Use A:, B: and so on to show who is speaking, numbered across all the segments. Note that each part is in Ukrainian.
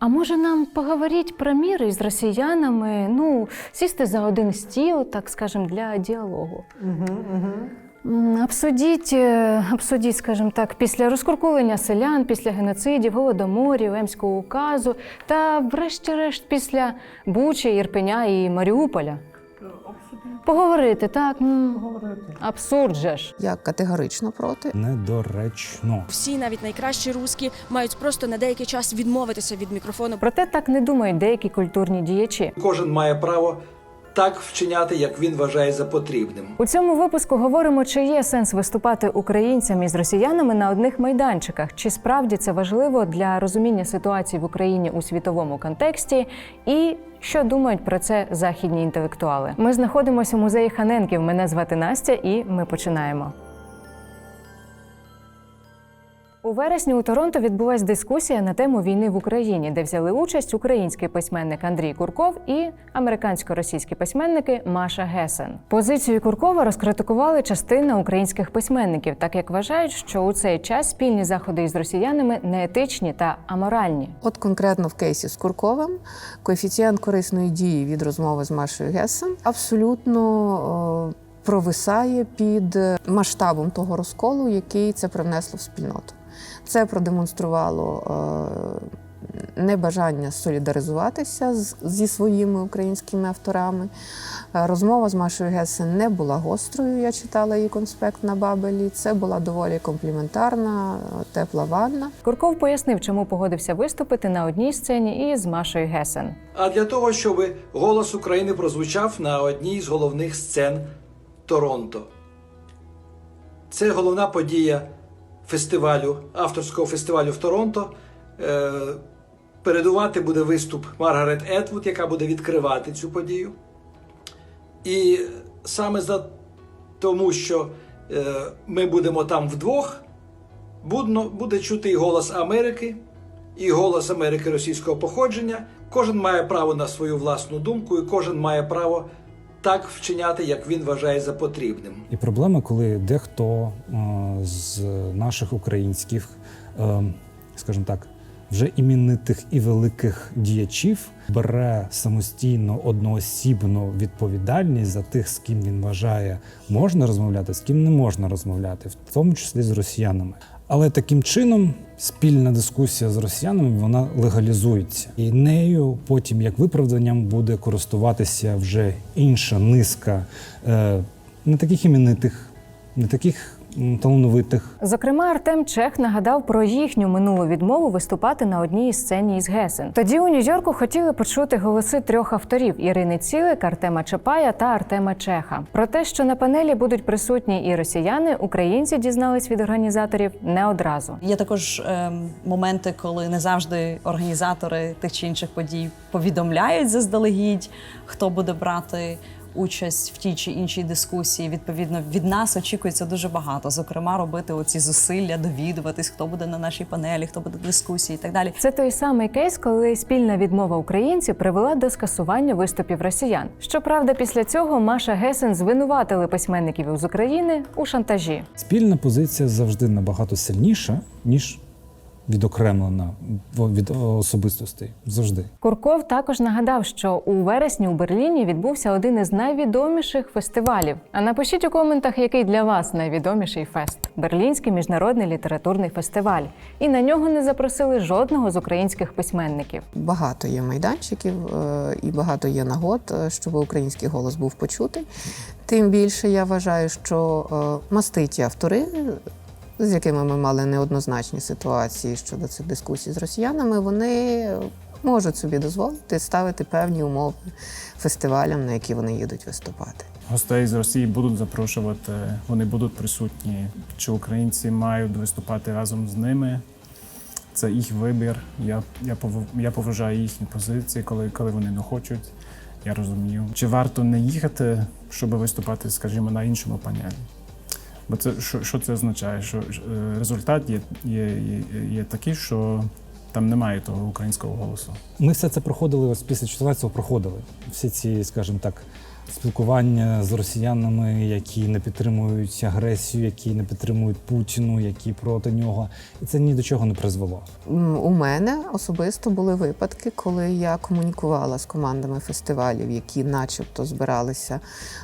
A: А може нам поговорить про мир із росіянами, ну, сісти за один стіл, так скажем, для діалогу. Обсудіть, е, обсудіть, скажімо так, після розкуркулення селян, після геноцидів, голодоморів, Емського указу та, врешті-решт, після Бучі, Ірпеня і Маріуполя. Поговорити, так? Поговорити. Абсурд же ж.
B: Я категорично проти.
C: Недоречно.
D: Всі, навіть найкращі руски, мають просто на деякий час відмовитися від мікрофону.
A: Проте так не думають деякі культурні діячі.
E: Кожен має право так вчиняти, як він вважає за потрібним.
A: У цьому випуску говоримо, чи є сенс виступати українцям із росіянами на одних майданчиках, чи справді це важливо для розуміння ситуації в Україні у світовому контексті, і що думають про це західні інтелектуали. Ми знаходимося у музеї Ханенків. Мене звати Настя, і ми починаємо. У вересні у Торонто відбулась дискусія на тему війни в Україні, де взяли участь український письменник Андрій Курков і американсько-російські письменники Маша Гесен. Позицію Куркова розкритикували частина українських письменників, так як вважають, що у цей час спільні заходи із росіянами неетичні та аморальні.
B: От конкретно в кейсі з Курковим коефіцієнт корисної дії від розмови з Машою Гесен абсолютно е, провисає під масштабом того розколу, який це привнесло в спільноту. Це продемонструвало е, небажання солідаризуватися зі своїми українськими авторами. Е, Розмова з Машою Гесен не була гострою. Я читала її конспект на Бабелі. Це була доволі компліментарна, тепла ванна.
A: Курков пояснив, чому погодився виступити на одній сцені із Машою Гесен.
E: А для того, щоб голос України прозвучав на одній з головних сцен Торонто. Це головна подія фестивалю, авторського фестивалю в Торонто. Е, передувати буде виступ Маргарет Етвуд, яка буде відкривати цю подію. І саме за тому, що е, ми будемо там вдвох, буде чути і голос Америки, і голос Америки російського походження. Кожен має право на свою власну думку, і кожен має право так вчиняти, як він вважає за потрібним.
C: І проблема, коли дехто е, з наших українських, е, скажімо так, вже іменитих і великих діячів бере самостійно одноосібну відповідальність за тих, з ким він вважає, можна розмовляти, з ким не можна розмовляти, в тому числі з росіянами. Але таким чином спільна дискусія з росіянами вона легалізується, і нею потім як виправданням буде користуватися вже інша низка е, не таких іменитих, не таких талановитих
A: Зокрема, Артем Чех нагадав про їхню минулу відмову виступати на одній сцені із Гесен. Тоді у Нью-Йорку хотіли почути голоси трьох авторів: Ірини Цілик, Артема Чапая та Артема Чеха. Про те, що на панелі будуть присутні і росіяни, українці дізнались від організаторів не одразу.
F: Є також ем, моменти, коли не завжди організатори тих чи інших подій повідомляють заздалегідь, хто буде брати участь в тій чи іншій дискусії. Відповідно, від нас очікується дуже багато. Зокрема, робити оці зусилля, довідуватись, хто буде на нашій панелі, хто буде в дискусії і так далі.
A: Це той самий кейс, коли спільна відмова українців привела до скасування виступів росіян. Щоправда, після цього Маша Гесен звинуватили письменників із України у шантажі.
C: спільна позиція завжди набагато сильніша, ніж відокремлена від особистостей. Завжди.
A: Курков також нагадав, що у вересні у Берліні відбувся один із найвідоміших фестивалів. А напишіть у коментах, який для вас найвідоміший фест Берлінський міжнародний літературний фестиваль. І на нього не запросили жодного з українських письменників.
B: Багато є майданчиків е, і багато є нагод, е, щоб український голос був почутий. Тим більше я вважаю, що е, маститі автори, з якими ми мали неоднозначні ситуації щодо цих дискусій з росіянами, вони можуть собі дозволити ставити певні умови фестивалям, на які вони їдуть виступати.
G: Гостей з Росії будуть запрошувати, вони будуть присутні. Чи українці мають виступати разом з ними? Це їх вибір. Я, я, я поважаю їхні позиції, коли, коли вони не хочуть. Я розумію. Чи варто не їхати, щоб виступати, скажімо, на іншому панелі? Бо це що, що це означає? Що е, результат є, є, є, є такий, що там немає того українського голосу.
C: Ми все це проходили ось після 14-го проходили. Всі ці, скажімо так, спілкування з росіянами, які не підтримують агресію, які не підтримують Путіну, які проти нього, і це ні до чого не призвело.
B: У мене особисто були випадки, коли я комунікувала з командами фестивалів, які, начебто, збиралися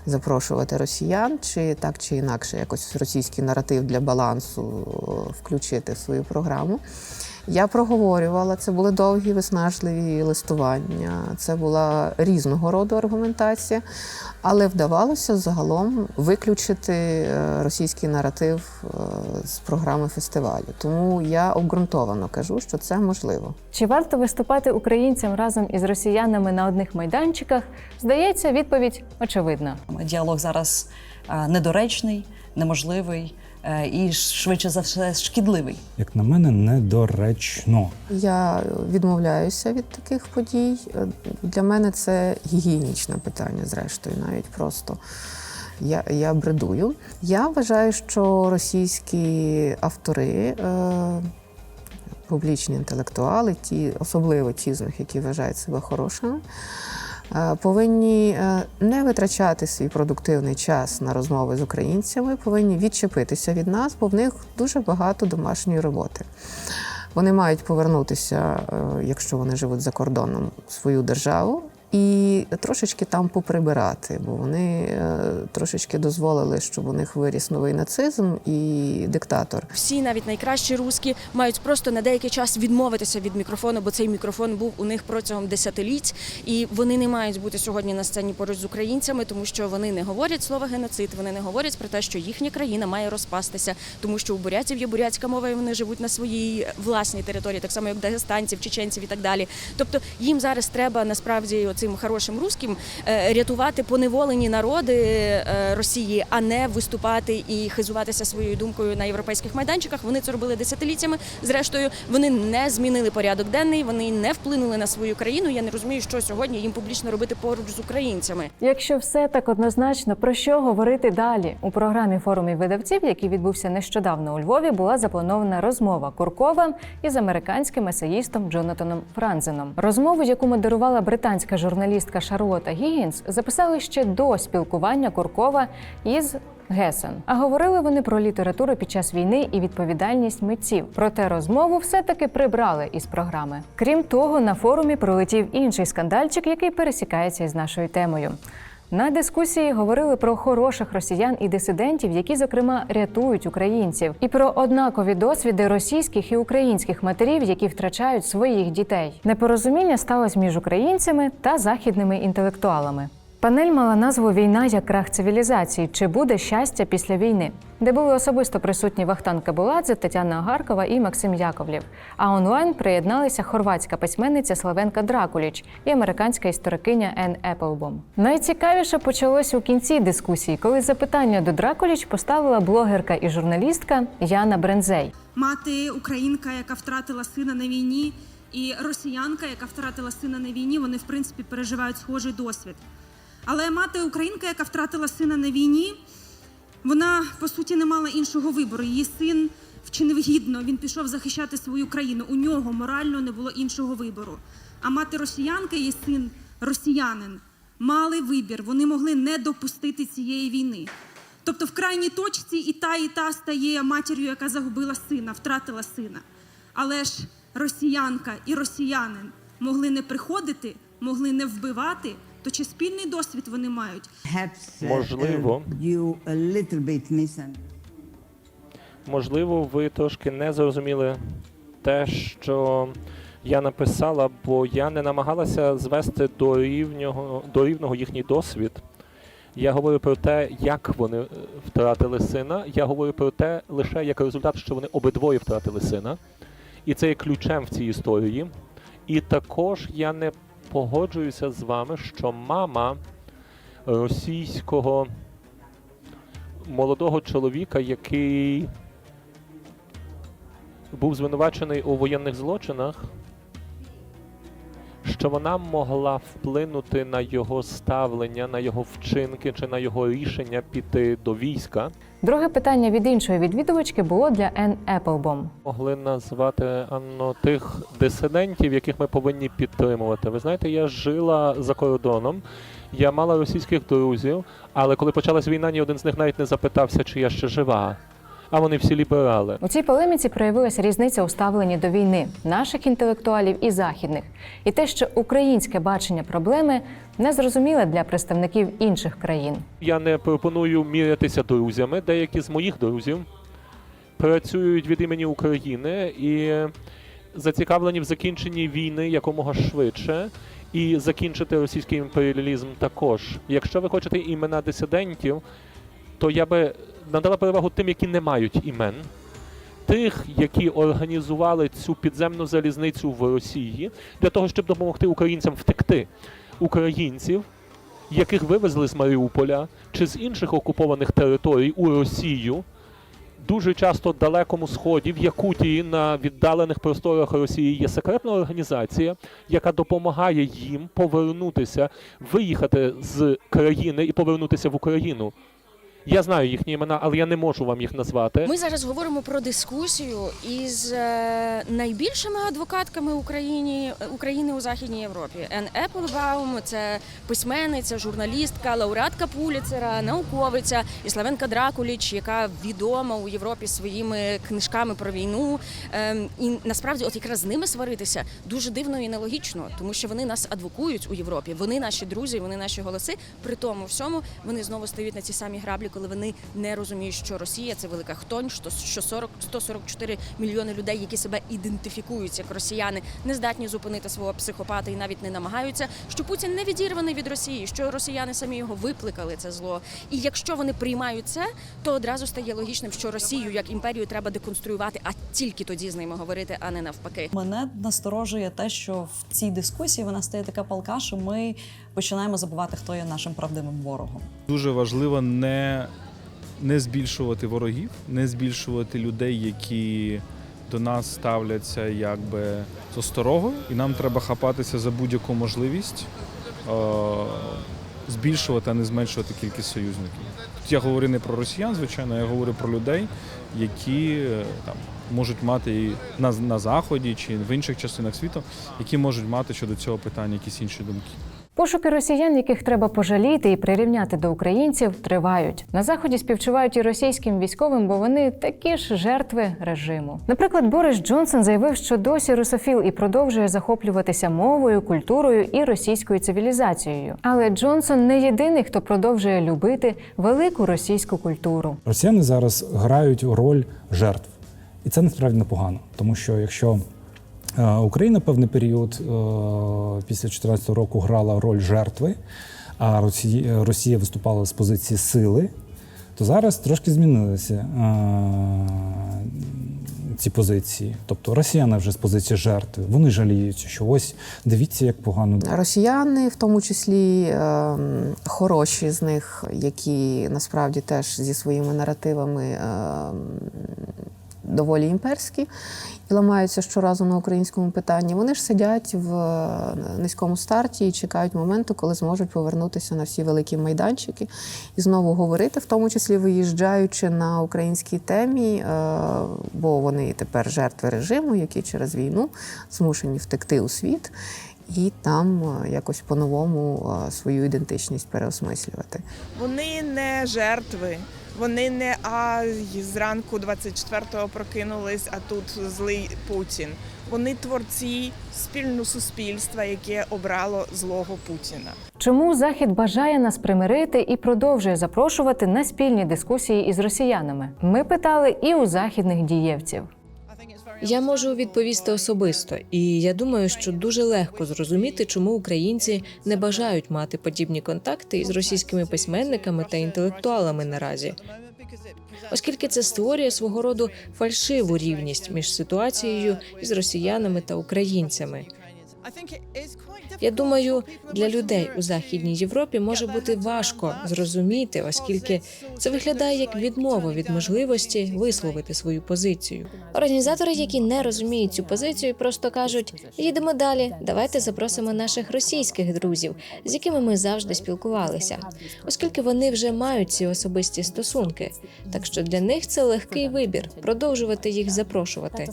B: запрошувати росіян, чи так чи інакше, якось російський наратив для балансу включити в свою програму. Я проговорювала, це були довгі виснажливі листування, це була різного роду аргументація, але вдавалося загалом виключити е, російський наратив е, з програми фестивалю. Тому я обґрунтовано кажу, що це можливо.
A: Чи варто виступати українцям разом із росіянами на одних майданчиках? Здається, відповідь очевидна.
F: Діалог зараз е, недоречний, неможливий і швидше за все шкідливий.
C: Як на мене, недоречно.
B: Я відмовляюся від таких подій. Е, Для мене це гігієнічне питання, зрештою, навіть просто. Я, я бредую. Я вважаю, що російські автори, е, публічні інтелектуали, ті, особливо ті з них, які вважають себе хорошими, е, повинні е, не витрачати свій продуктивний час на розмови з українцями, повинні відчепитися від нас, бо в них дуже багато домашньої роботи. Вони мають повернутися, е, якщо вони живуть за кордоном, в свою державу. І трошечки там поприбирати, бо вони е, трошечки дозволили, щоб у них виріс новий нацизм і диктатор.
D: Всі, навіть найкращі руски, мають просто на деякий час відмовитися від мікрофону, бо цей мікрофон був у них протягом десятиліть, і вони не мають бути сьогодні на сцені поруч з українцями, тому що вони не говорять слово геноцид, вони не говорять про те, що їхня країна має розпастися, тому що у бурятів є бурятська мова, і вони живуть на своїй власній території, так само як дагестанців, чеченців і так далі. Тобто їм зараз треба насправді цим хорошим русським е, рятувати поневолені народи е, Росії, а не виступати і хизуватися своєю думкою на європейських майданчиках. Вони це робили десятиліттями. Зрештою, вони не змінили порядок денний, вони не вплинули на свою країну. Я не розумію, що сьогодні їм публічно робити поруч з українцями.
A: Якщо все так однозначно, про що говорити далі? У програмі форумів видавців, який відбувся нещодавно у Львові, була запланована розмова Куркова із американським есеїстом Джонатаном Франзеном. Розмову, яку модерувала британська журналістка Шарлота Гігінс, записали ще до спілкування Куркова із Гесен. А говорили вони про літературу під час війни і відповідальність митців. Проте розмову все-таки прибрали із програми. Крім того, на форумі пролетів інший скандальчик, який пересікається із нашою темою. На дискусії говорили про хороших росіян і дисидентів, які, зокрема, рятують українців, і про однакові досвіди російських і українських матерів, які втрачають своїх дітей. Непорозуміння сталося між українцями та західними інтелектуалами. Панель мала назву Війна як крах цивілізації. Чи буде щастя після війни? Де були особисто присутні Вахтан Кабуладзе, Тетяна Агаркова і Максим Яковлєв. А онлайн приєдналися хорватська письменниця Славенка Дракуліч і американська історикиня Ен Еплбом. Найцікавіше почалось у кінці дискусії, коли запитання до Дракуліч поставила блогерка і журналістка Яна Брензей.
H: мати українка, яка втратила сина на війні, і росіянка, яка втратила сина на війні, вони в принципі переживають схожий досвід. Але мати українка, яка втратила сина на війні, вона по суті не мала іншого вибору. Її син вчинив гідно, він пішов захищати свою країну. У нього морально не було іншого вибору. А мати росіянка, її син росіянин, мали вибір. Вони могли не допустити цієї війни. Тобто, в крайній точці і та, і та стає матір'ю, яка загубила сина, втратила сина. Але ж росіянка і росіянин могли не приходити, могли не вбивати. То чи спільний досвід вони мають?
I: Можливо.
J: uh, you a little bit misunderstood.
I: Можливо, ви трошки не зрозуміли те, що я написала, бо я не намагалася звести до рівнього, до рівного їхній досвід. Я говорю про те, як вони е, втратили сина. Я говорю про те лише як результат, що вони обидвоє втратили сина. І це є ключем в цій історії. І також я не погоджуюся з вами, що мама російського молодого чоловіка, який був звинувачений у воєнних злочинах, що вона могла вплинути на його ставлення, на його вчинки чи на його рішення піти до війська.
A: Друге питання від іншої відвідувачки було для Ен Еплбом.
I: Могли назвати Анно тих дисидентів, яких ми повинні підтримувати. Ви знаєте, я жила за кордоном. Я мала російських друзів, але коли почалась війна, ні один з них навіть не запитався, чи я ще жива. А вони всі ліберали.
A: У цій полеміці проявилася різниця у ставленні до війни наших інтелектуалів і західних, і те, що українське бачення проблеми не зрозуміле для представників інших країн.
I: Я не пропоную мірятися друзями. Деякі з моїх друзів працюють від імені України і зацікавлені в закінченні війни якомога швидше. І закінчити російський імперіалізм також. Якщо ви хочете імена дисидентів, то я би надала перевагу тим, які не мають імен, тих, які організували цю підземну залізницю в Росії для того, щоб допомогти українцям втекти. Українців, яких вивезли з Маріуполя чи з інших окупованих територій у Росію, дуже часто далекому сході, в Якутії на віддалених просторах Росії є секретна організація, яка допомагає їм повернутися, виїхати з країни і повернутися в Україну. Я знаю їхні імена, але я не можу вам їх назвати.
D: Ми зараз говоримо про дискусію із е, найбільшими адвокатками Україні, України у Західній Європі. Ен Еплбаум – це письменниця, журналістка, лауреатка Пуліцера, науковиця і Славенка Дракуліч, яка відома у Європі своїми книжками про війну. Ем, і насправді, от якраз з ними сваритися дуже дивно і нелогічно, тому що вони нас адвокують у Європі. Вони наші друзі, вони наші голоси. При тому всьому вони знову стають на ці самі граблі, коли вони не розуміють, що Росія це велика хтонь, що що 40, 144 мільйони людей, які себе ідентифікують як росіяни, не здатні зупинити свого психопата і навіть не намагаються. Що Путін не відірваний від Росії, що росіяни самі його викликали це зло. І якщо вони приймають це, то одразу стає логічним, що Росію як імперію треба деконструювати, а тільки тоді з ними говорити, а не навпаки.
F: Мене насторожує те, що в цій дискусії вона стає така палка, що ми починаємо забувати, хто є нашим правдивим ворогом.
K: Дуже важливо не, не збільшувати ворогів, не збільшувати людей, які до нас ставляться якби з осторогою, і нам треба хапатися за будь-яку можливість е, збільшувати, а не зменшувати кількість союзників. Тут я говорю не про росіян, звичайно, я говорю про людей, які е, там можуть мати і на, на заході чи в інших частинах світу, які можуть мати щодо цього питання якісь інші думки.
A: Пошуки росіян, яких треба пожаліти і прирівняти до українців, тривають. На заході співчувають і російським військовим, бо вони такі ж жертви режиму. Наприклад, Борис Джонсон заявив, що досі русофіл і продовжує захоплюватися мовою, культурою і російською цивілізацією. Але Джонсон не єдиний, хто продовжує любити велику російську культуру.
C: Росіяни зараз грають роль жертв, і це насправді непогано, тому що якщо Україна певний період е, після 2014 року грала роль жертви, а Росія, Росія виступала з позиції сили, то зараз трошки змінилися е, ці позиції. Тобто росіяни вже з позиції жертви, вони жаліються, що ось дивіться, як погано
B: Росіяни, в тому числі ем, хороші з них, які насправді теж зі своїми наративами доволі імперські і ламаються щоразу на українському питанні. Вони ж сидять в е, низькому старті і чекають моменту, коли зможуть повернутися на всі великі майданчики і знову говорити, в тому числі виїжджаючи на українській темі, е, бо вони тепер жертви режиму, які через війну змушені втекти у світ і там е, якось по-новому свою ідентичність переосмислювати.
L: Вони не жертви. Вони не а зранку 24-го прокинулись, а тут злий Путін. Вони творці спільного суспільства, яке обрало злого Путіна.
A: Чому Захід бажає нас примирити і продовжує запрошувати на спільні дискусії із росіянами? Ми питали і у західних дієвців.
M: Я можу відповісти особисто, і я думаю, що дуже легко зрозуміти, чому українці не бажають мати подібні контакти із російськими письменниками та інтелектуалами наразі, оскільки це створює свого роду фальшиву рівність між ситуацією із росіянами та українцями. Я думаю, для людей у західній Європі може бути важко зрозуміти, оскільки це виглядає як відмова від можливості висловити свою позицію. Організатори, які не розуміють цю позицію, просто кажуть: їдемо далі. Давайте запросимо наших російських друзів, з якими ми завжди спілкувалися, оскільки вони вже мають ці особисті стосунки. Так що для них це легкий вибір продовжувати їх запрошувати.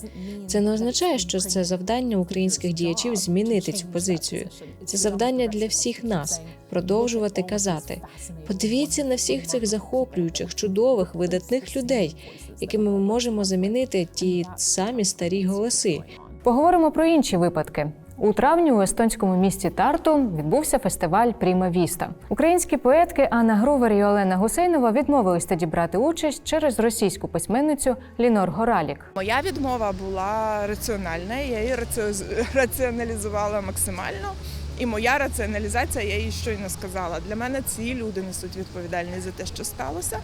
M: Це не означає, що це завдання українських діячів змінити цю позицію. Це завдання для всіх нас продовжувати казати. Подивіться на всіх цих захоплюючих, чудових, видатних людей, якими ми можемо замінити ті самі старі голоси.
A: Поговоримо про інші випадки. У травні у естонському місті Тарту відбувся фестиваль Пріма Віста. Українські поетки Анна Грувер і Олена Гусейнова відмовились тоді брати участь через російську письменницю Лінор Горалік.
L: Моя відмова була раціональна, я її раці- раціоналізувала максимально. І моя раціоналізація, я їй щойно сказала. Для мене ці люди несуть відповідальність за те, що сталося.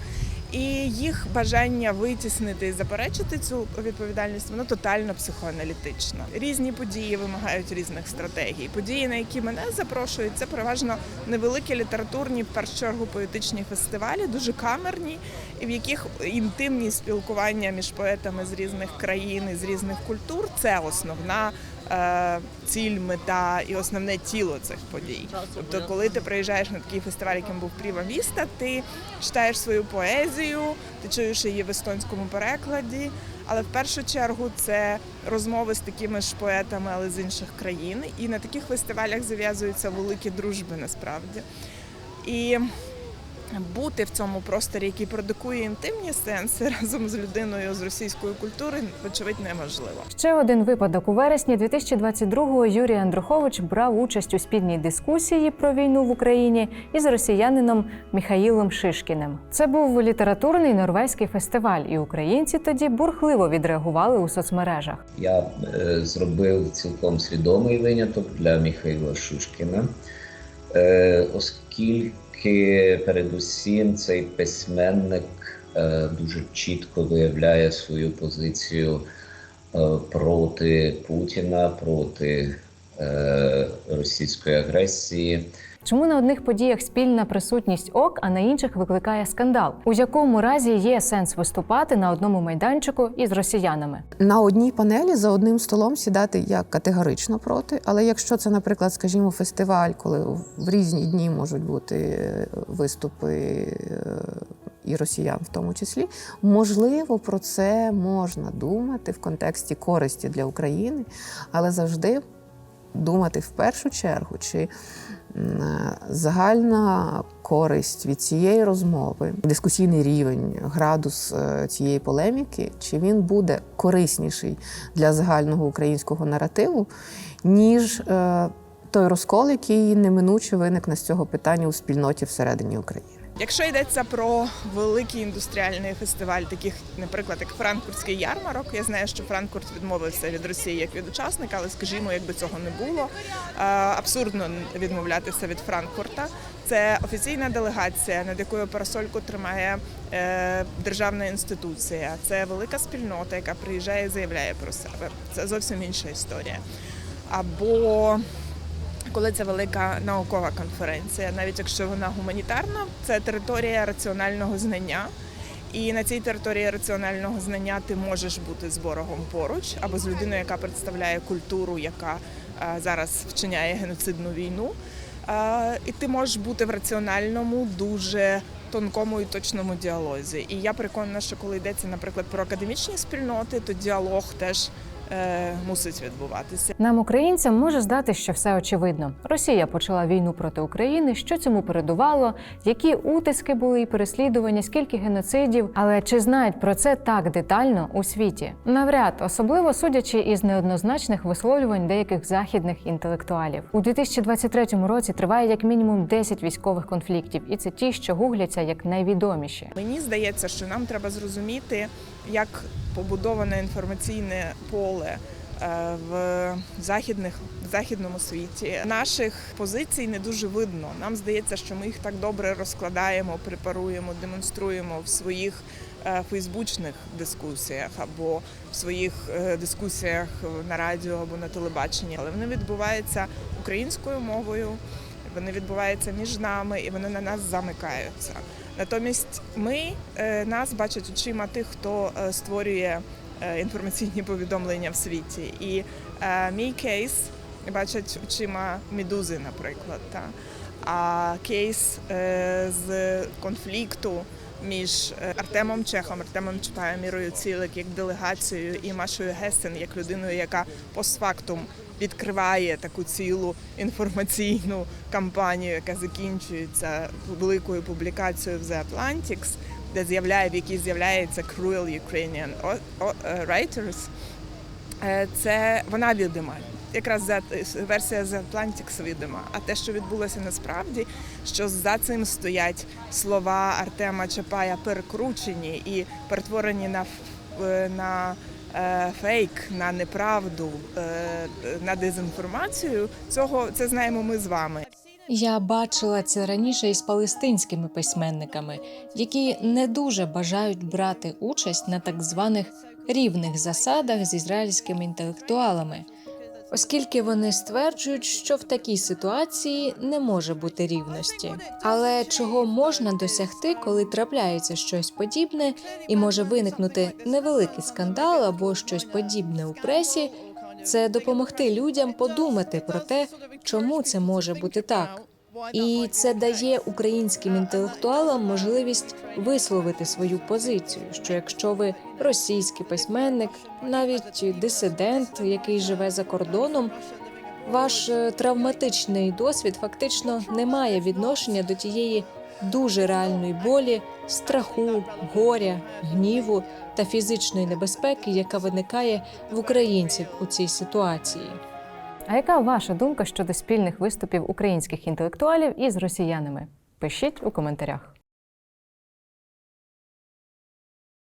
L: І їх бажання витіснити і заперечити цю відповідальність, воно тотально психоаналітично. Різні події вимагають різних стратегій. Події, на які мене запрошують, це переважно невеликі літературні, в першу чергу поетичні фестивалі, дуже камерні, в яких інтимні спілкування між поетами з різних країн і з різних культур це основна ціль, мета і основне тіло цих подій. Тобто, коли ти приїжджаєш на такий фестиваль, яким був Пріма Віста, ти читаєш свою поезію, ти чуєш її в естонському перекладі. Але в першу чергу це розмови з такими ж поетами, але з інших країн. І на таких фестивалях зав'язуються великі дружби насправді. І бути в цьому просторі, який продукує інтимні сенси разом з людиною з російської культури, вочевидь, неможливо.
A: Ще один випадок у вересні 2022-го Юрій Андрухович брав участь у спільній дискусії про війну в Україні із росіянином Міхаїлом Шишкіним. Це був літературний норвезький фестиваль, і українці тоді бурхливо відреагували у соцмережах.
N: Я е, зробив цілком свідомий виняток для Міхайла Шушкіна, е, оскільки передусім цей письменник е, дуже чітко виявляє свою позицію е, проти Путіна, проти е, російської агресії.
A: Чому на одних подіях спільна присутність ок, а на інших викликає скандал? У якому разі є сенс виступати на одному майданчику із росіянами?
B: На одній панелі за одним столом сідати я категорично проти. Але якщо це, наприклад, скажімо, фестиваль, коли в різні дні можуть бути е, виступи е, і росіян, в тому числі, можливо, про це можна думати в контексті користі для України, але завжди думати в першу чергу, чи загальна користь від цієї розмови, дискусійний рівень, градус е, цієї полеміки, чи він буде корисніший для загального українського наративу, ніж е, той розкол, який неминуче виникне з цього питання у спільноті всередині України.
L: Якщо йдеться про великий індустріальний фестиваль, таких, наприклад, як Франкфуртський ярмарок, я знаю, що Франкфурт відмовився від Росії як від учасника, але скажімо, якби цього не було, абсурдно відмовлятися від Франкфурта. Це офіційна делегація, над якою парасольку тримає е, державна інституція. Це велика спільнота, яка приїжджає і заявляє про себе. Це зовсім інша історія. Або коли це велика наукова конференція, навіть якщо вона гуманітарна, це територія раціонального знання. І на цій території раціонального знання ти можеш бути з ворогом поруч або з людиною, яка представляє культуру, яка е, зараз вчиняє геноцидну війну. Е, І ти можеш бути в раціональному, дуже тонкому і точному діалозі. І я переконана, що коли йдеться, наприклад, про академічні спільноти, то діалог теж мусить відбуватися.
A: Нам, українцям, може здати, що все очевидно. Росія почала війну проти України. Що цьому передувало? Які утиски були і переслідування, скільки геноцидів? Але чи знають про це так детально у світі? Навряд, особливо судячи із неоднозначних висловлювань деяких західних інтелектуалів. У 2023 році триває як мінімум 10 військових конфліктів, і це ті, що гугляться як найвідоміші.
L: Мені здається, що нам треба зрозуміти, як побудоване інформаційне поле е, в західних в західному світі. Наших позицій не дуже видно. Нам здається, що ми їх так добре розкладаємо, препаруємо, демонструємо в своїх е, фейсбучних дискусіях або в своїх е, дискусіях на радіо або на телебаченні, але вони відбуваються українською мовою, вони відбуваються між нами і вони на нас замикаються. Натомість ми е, нас бачать очима тих, хто е, створює е, інформаційні повідомлення в світі. І мій кейс бачать очима медузи, наприклад. Та. А кейс з конфлікту між Артемом Чехом, Артемом Чапаєм, Мірою Цілик як делегацією і Машою Гесен як людиною, яка постфактум відкриває таку цілу інформаційну кампанію, яка закінчується великою публікацією в The Atlantics, де з'являє, в якій з'являється Cruel Ukrainian Writers, Е, це вона відома. Якраз за версія The Atlantics відома. А те, що відбулося насправді, що за цим стоять слова Артема Чапая перекручені і перетворені на, на фейк, на неправду, е, на дезінформацію, цього це знаємо ми з вами.
M: Я бачила це раніше із палестинськими письменниками, які не дуже бажають брати участь на так званих рівних засадах з ізраїльськими інтелектуалами, оскільки вони стверджують, що в такій ситуації не може бути рівності. Але чого можна досягти, коли трапляється щось подібне, і може виникнути невеликий скандал або щось подібне у пресі, це допомогти людям подумати про те, чому це може бути так. І це дає українським інтелектуалам можливість висловити свою позицію. Що якщо ви російський письменник, навіть дисидент, який живе за кордоном, ваш е, травматичний досвід фактично не має відношення до тієї дуже реальної болі, страху, горя, гніву та фізичної небезпеки, яка виникає в українців у цій ситуації.
A: А яка ваша думка щодо спільних виступів українських інтелектуалів із росіянами? Пишіть у коментарях.